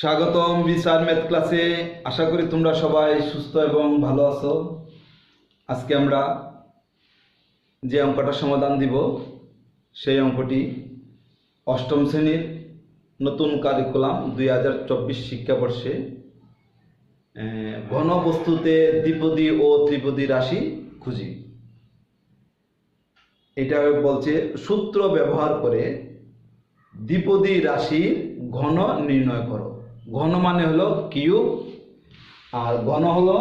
স্বাগতম বিচার ম্যাথ ক্লাসে আশা করি তোমরা সবাই সুস্থ এবং ভালো আছো। আজকে আমরা যে অঙ্কটা সমাধান দিব, সেই অঙ্কটি অষ্টম শ্রেণির নতুন কারিকুলাম দুই হাজার চব্বিশ শিক্ষাবর্ষে ঘন বস্তুতে দ্বিপদী ও ত্রিপদী রাশি খুঁজি। এটা বলছে সূত্র ব্যবহার করে দ্বিপদী রাশির ঘন নির্ণয় করো। ঘন মানে হলো কিউব আর ঘন হলো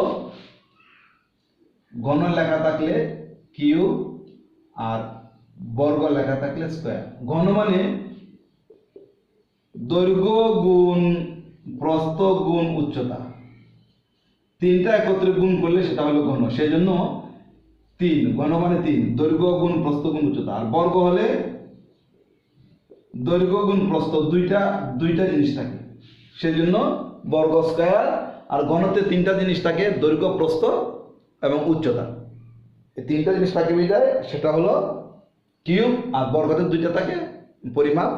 ঘন লেখা থাকলে কিউ, আর বর্গ লেখা থাকলে স্কোয়ার। ঘন মানে দৈর্ঘ্য গুণ প্রস্থ গুণ উচ্চতা। তিনটা একত্রে গুণ করলে সেটা হলো ঘন সেই জন্য তিন, ঘন মানে তিন, দৈর্ঘ্য গুণ প্রস্থ গুণ উচ্চতা। আর বর্গ হলে দৈর্ঘ্য গুণ প্রস্থ, দুইটা দুইটা জিনিস থাকে। সেজন্য বর্গ স্কয়ার আর ঘনতে তিনটা জিনিস থাকে, দৈর্ঘ্য, প্রস্থ এবং উচ্চতা। এই তিনটা জিনিস থাকে যায় সেটা হলো কিউব আর বর্গতে দুইটা থাকে, পরিমাপ,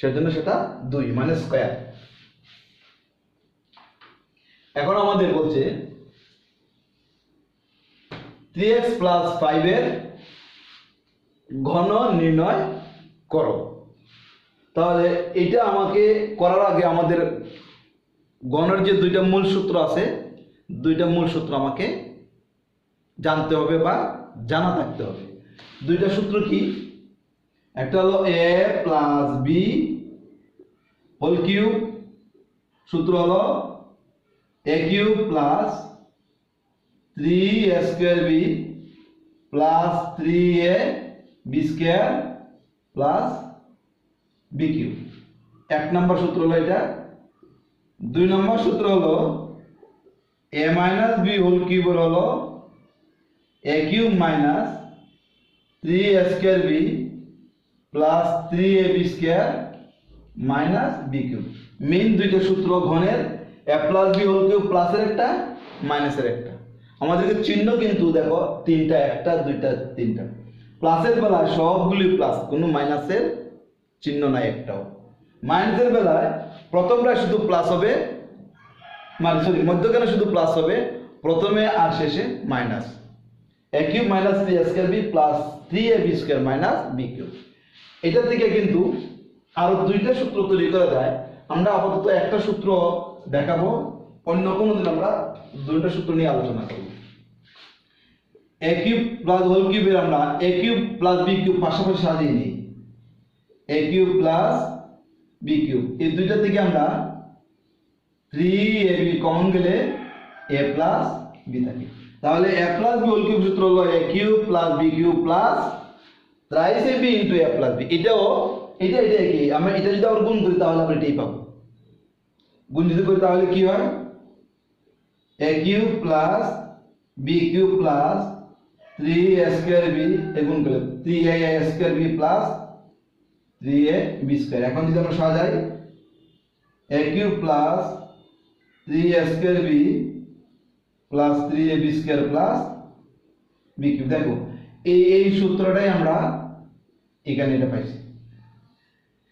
সেজন্য সেটা দুই মানে স্কয়ার। এখন আমাদের বলছে থ্রি এক্স প্লাস ফাইভের ঘন নির্ণয় করো। তাহলে এটা আমাকে করার আগে আমাদের গণের যে দুইটা মূল সূত্র আছে, দুইটা মূল সূত্র আমাকে জানতে হবে বা জানা থাকতে হবে। দুইটা সূত্র কি? একটা হলো A plus B whole cube সূত্র হলো A cube plus three A square B plus three A B square plus B cube এক নম্বর সূত্র হলো এটা। দুই নম্বর সূত্র হলো এ মাইনাস বি হোল কিউবের হলো A cube minus three A square B plus three A B square minus B cube. Main দুইটা সূত্র ঘনের, A plus B whole cube প্লাসের একটা, মাইনাসের একটা। আমাদেরকে চিহ্ন কিন্তু দেখো, তিনটা, একটা, দুইটা, তিনটা। প্লাসের বেলায় সবগুলি প্লাস, কোনো মাইনাসের চিহ্ন নাই একটাও। মাইনাসের বেলায় প্রথমটা শুধু প্লাস হবে মানে সরি মধ্যখানে শুধু প্লাস হবে, প্রথমে আর শেষে minus A cube minus three square B plus three A B square minus B cube এটা থেকে কিন্তু আরও দুইটা সূত্র তৈরি করা যায় আমরা আপাতত একটা সূত্র দেখাবো, অন্য কোনো দিন আমরা দুইটা সূত্র নিয়ে আলোচনা করব। এ কিউব প্লাস হোল কিউবের আমরা A cube plus B cube পাশাপাশি সাজিয়ে নিই। A cube plus B cube এই দুইটা থেকে আমরা থ্রি এ বি কমন গেলে এ প্লাস বি থাকে। তাহলে A plus B whole cube সূত্র হলো A cube plus B cube plus thrice A B into A plus B এটাও, এটা এটা কি? আমরা এটা যদি আবার গুণ করি তাহলে আমরা এটাই পাবো। গুণ যদি করি তাহলে কি হয়? A cube plus B cube plus three A square B A গুণ করলে three A square B plus three A B square এখন যদি আমরা সাজাই A cube plus three A square B plus three A B square plus B cube দেখো, এই এই সূত্রটাই আমরা এখানে এটা পাইছি।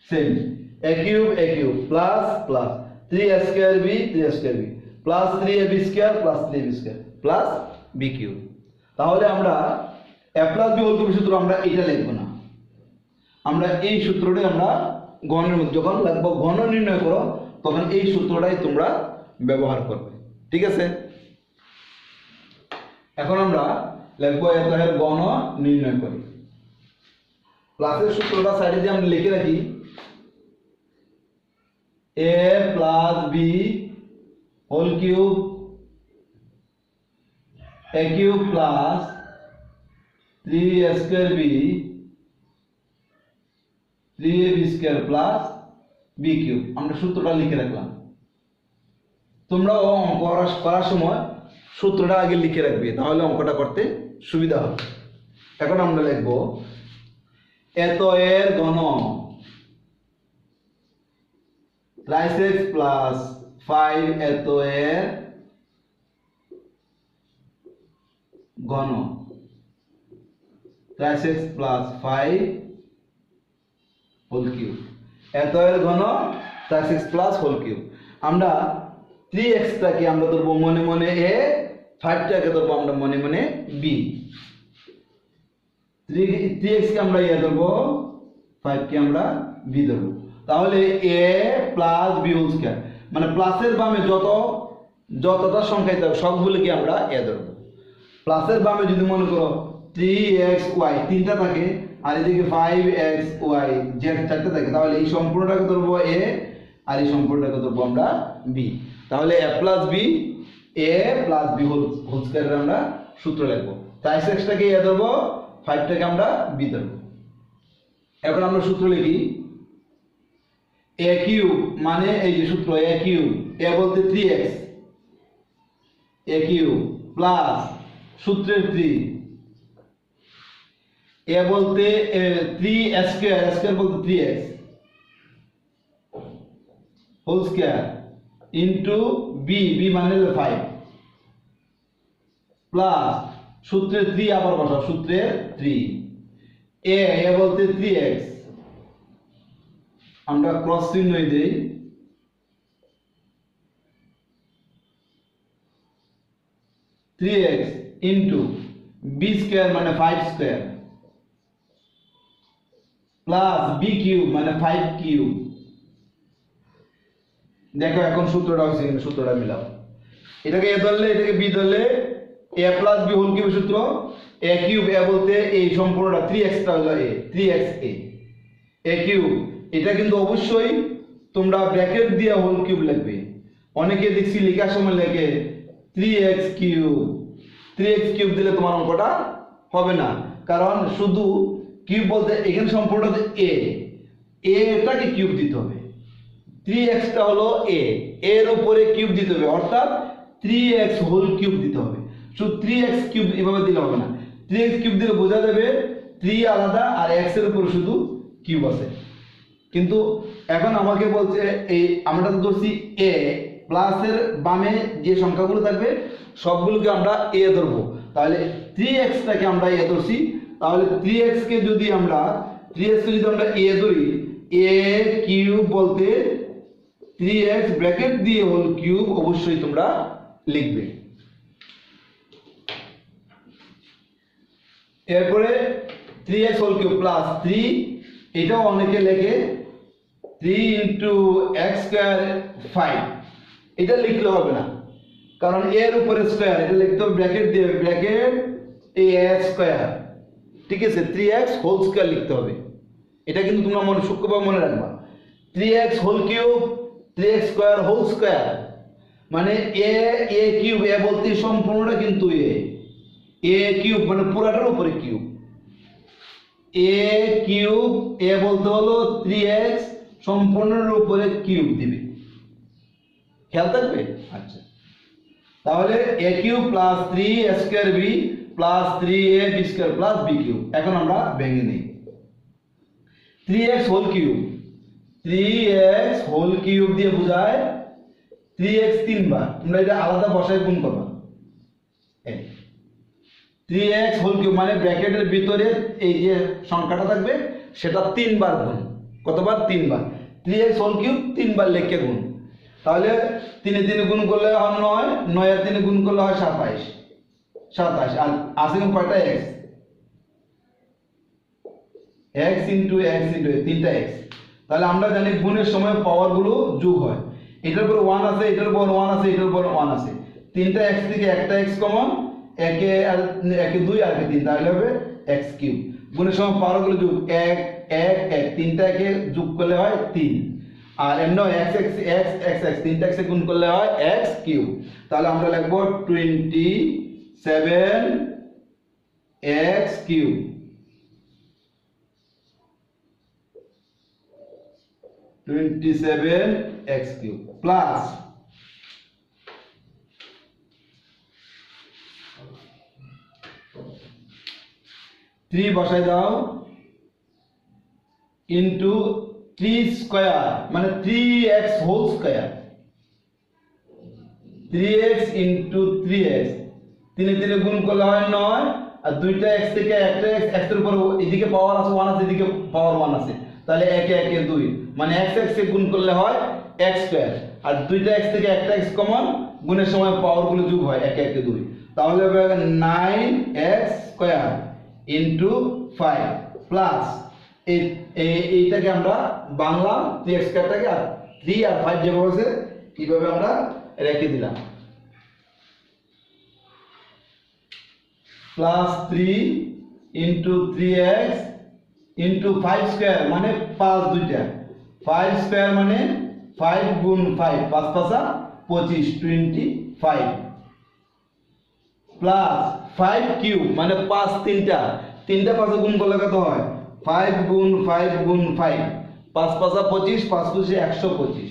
Same A cube A cube plus plus three A square B three A square B plus three A B square plus three A B square plus B cube তাহলে আমরা এ প্লাস বি হোল সূত্র আমরা এটা লিখব না। আমরা এই সূত্রটাই আমরা ঘনের মধ্যে, যখন লাগবো ঘন নির্ণয় করো, তখন এই সূত্রটাই তোমরা ব্যবহার করবে। ঠিক আছে? এখন আমরা লিখব এত এর গণ নির্ণয় করি। প্লাসের সূত্রটা সাইডে দিয়ে আমরা লিখে রাখি। A plus B whole cube, A cube plus three square B three plus B আমরা সূত্রটা লিখে রাখলাম। তোমরাও অঙ্ক করার- সময় সূত্রটা আগে লিখে রাখবে, তাহলে অঙ্কটা করতে সুবিধা হবে। এখন আমরা লিখব, এত এর ঘন রাইস এক্স প্লাস ফাইভ এত এর ঘন। রাইস প্লাস ফাইভ হোল কিউব এত এর ঘন, তার সিক্স প্লাস হোল কিউব আমরা থ্রি এক্সটাকে আমরা ধরবো মনে মনে এ ফাইভটাকে ধরবো আমরা মনে মনে বি থ্রি থ্রি এক্সকে আমরা এ ধরবো ফাইভকে আমরা বি ধরবো। তাহলে A plus B whole square মানে প্লাসের বামে যত, যতটা সংখ্যায় থাকবে সবগুলোকে আমরা এ ধরবো। প্লাসের বামে যদি মনে করো থ্রি এক্স ওয়াই তিনটা থাকে, আর ফাইভ এক্স ওয়াই থাকে, তাহলে এই এ আর এই ধরবো আমরা বি তাহলে A plus B A plus B whole whole আমরা সূত্র লিখব। তাই এক্সটাকে এ ধরবো ফাইভটাকে আমরা বি ধরবো। এখন আমরা সূত্র লিখি। এ কিউব মানে এই যে সূত্র এ কিউব এ বলতে three x a cube plus সূত্রের থ্রি এ বলতে থ্রি স্কোয়ার স্কোয়ার বলতে three x whole square into b b মানে ফাইভ প্লাস সূত্রের থ্রি আবার বসাও সূত্রের থ্রি এ এ বলতে থ্রি এক্স আমরা ক্রস চিহ্নই দেই। Three X into B square মানে five square plus B cube মানে ফাইভ কিউব দেখো এখন সূত্রটা হচ্ছে সূত্রটা মিলাও। এটাকে এ ধরলে, এটাকে বি ধরলে A plus B whole cube সূত্র এ কিউব এ বলতে এই সম্পূর্ণটা থ্রি এক্সটা হলো A three X A A cube এটা কিন্তু অবশ্যই তোমরা ব্র্যাকেট দিয়ে হোল কিউব লিখবে। অনেকে দেখছি লেখার সময় লেখে three X cube three X cube দিলে তোমার অঙ্কটা হবে না। কারণ শুধু কিউব বলতে এখানে সম্পূর্ণ এ এটাকে কিউব দিতে হবে। থ্রি এক্সটা হলো এ এর উপরে কিউব দিতে হবে, অর্থাৎ থ্রি এক্স হোল কিউব দিতে হবে। শুধু থ্রি এক্স কিউব এভাবে দিলে হবে না। থ্রি এক্স কিউব দিলে বোঝা যাবে থ্রি আলাদা আর এক্সের উপরে শুধু কিউব আছে। কিন্তু এখন আমাকে বলছে এই আমরা তো ধরছি এ প্লাসের বামে যে সংখ্যাগুলো থাকবে, সবগুলোকে আমরা এ ধরবো। তাহলে থ্রি এক্সটাকে আমরা এ ধরছি। তাহলে থ্রি এক্সকে যদি আমরা থ্রি এক্সকে যদি আমরা এ ধরি এ কিউব বলতে থ্রি এক্স ব্র্যাকেট দিয়ে হোল কিউব অবশ্যই তোমরা লিখবে। এরপরে three X whole cube plus three এটাও অনেকে লেখে three into X square five এটা লিখলে হবে না, কারণ এর উপরে স্কোয়ার এটা লিখতে হবে ব্র্যাকেট দিয়ে ব্র্যাকেট এ এক্স স্কোয়ার ঠিক আছে থ্রি এক্স হোল স্কোয়ার লিখতে হবে। এটা কিন্তু তোমরা মনে, সূক্ষ্মভাবে মনে রাখবা। Three X whole cube three X square whole square মানে এ এ কিউব এ বলতে সম্পূর্ণটা কিন্তু এ এ কিউব মানে পুরাটার উপরে কিউব এ কিউব এ বলতে হলো থ্রি এক্স সম্পূর্ণের উপরে কিউব দিবে। খেয়াল থাকবে? আচ্ছা। তাহলে A cube plus three square B plus three A B square plus B cube এখন আমরা ভেঙে নিই। Three X whole cube three X whole cube দিয়ে বোঝায় থ্রি এক্স তিনবার। তোমরা এটা আলাদা বসায় গুণ করবা। থ্রি এক্স হোল কিউব মানে ব্র্যাকেটের ভিতরে এই যে সংখ্যাটা থাকবে, সেটা তিনবার গুণ। কতবার? তিনবার। থ্রি এক্স হোল কিউব তিনবার লেখকে গুণ। তাহলে তিনে তিনে গুণ করলে হয় নয় নয় তিনে গুণ করলে হয় সাতাইশ। সাতাইশ আর আছে কয়টা? X X into X into তিনটা এক্স তাহলে আমরা জানি গুণের সময় পাওয়ারগুলো যোগ হয়। এটার উপর ওয়ান আছে, এটার উপর ওয়ান আছে, এটার উপর ওয়ান আছে। তিনটা এক্স থেকে একটা এক্স কমন একে আর একে দুই, আর তিন। তাহলে হবে এক্স কিউব গুণের সময় পাওয়ারগুলো যোগ এক এক এক। তিনটা একে যোগ করলে হয় তিন। আর এমন X X X X X তিনটা এক্সে গুণ করলে হয় এক্স কিউব তাহলে আমরা লিখব twenty seven X cube. Twenty seven X cube plus three বসাই দাও ইন্টু থ্রি স্কোয়ার মানে three X whole square three X into three X. তিনে তিনে গুণ করলে হয় নয়, আর দুইটা এক্স থেকে একটা এক্স এক্সের উপর এদিকে পাওয়ার আছে ওয়ান আছে, এদিকে পাওয়ার ওয়ান আছে। তাহলে একে একে দুই মানে এক্স এক্স গুণ করলে হয় এক্স স্কোয়ার আর দুইটা এক্স থেকে একটা এক্স কমন গুণের সময় পাওয়ারগুলো যোগ হয় একে একে দুই। তাহলে হবে nine X square into five plus এইটাকে আমরা বাংলা থ্রি এক্স স্কোয়ারটাকে আর থ্রি আর ফাইভ যেভাবে আছে এইভাবে আমরা রেখে দিলাম। Plus three into three X into five square মানে পাঁচ দুইটা। ফাইভ স্কোয়ার মানে ফাইভ গুণ ফাইভ পাঁচ পাঁচা পঁচিশ twenty five plus five cube মানে পাঁচ তিনটা। তিনটা পাঁচে গুণ করলে কত হয়? ফাইভ গুণ ফাইভ গুণ ফাইভ পাঁচ পাঁচা পঁচিশ, পাঁচ পঁচিশে, একশো পঁচিশ।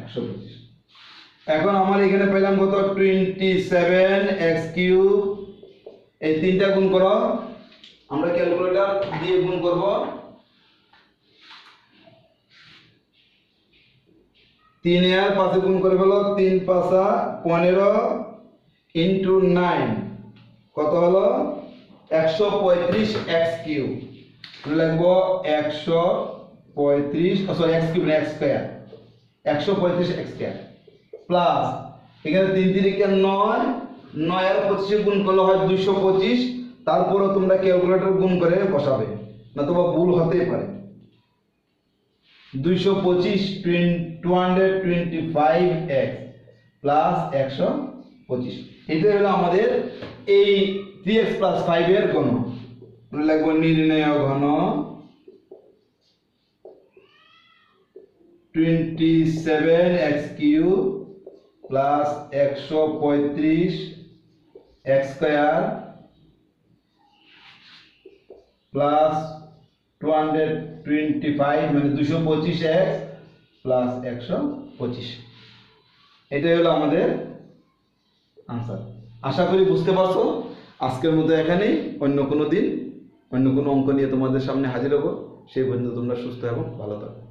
একশো পঁচিশ। এখন আমার এখানে পেলাম কত? টোয়েন্টি সেভেন এক্স কিউব এই তিনটা গুণ করো। আমরা ক্যালকুলেটর দিয়ে গুণ করব। তিন আর পাঁচে গুণ করে ফেলো। তিন পাঁচা পনেরো ইন্টু নাইন কত হলো? একশো পঁয়ত্রিশ এক্স কিউব লিখব একশো পঁয়ত্রিশ sorry X cube X square একশো পঁয়ত্রিশ এক্স স্কোয়ার প্লাস এখানে তিন তিরিকে নয় নয় আর পঁচিশে গুণ করলে হয় দুইশো পঁচিশ, তারপরও তোমরা ক্যালকুলেটর গুণ করে বসাবে না তোমার ভুল হতেই পারে। দুইশো পঁচিশ two hundred twenty five X plus একশো পঁচিশ। এটা হলো আমাদের এই থ্রি এক্স প্লাস ফাইভের ঘন লাগবে নির্ণয় ঘন twenty seven X cube plus একশো পঁয়ত্রিশ X square plus two hundred twenty five মানে দুশো পঁচিশ এক্স প্লাস একশো পঁচিশ। এটাই হলো আমাদের আনসার আশা করি বুঝতে পারছ। আজকের মতো এখানেই। অন্য কোনো দিন, অন্য কোনো অঙ্ক নিয়ে তোমাদের সামনে হাজির হব। সেই পর্যন্ত তোমরা সুস্থ এবং ভালো থাকো।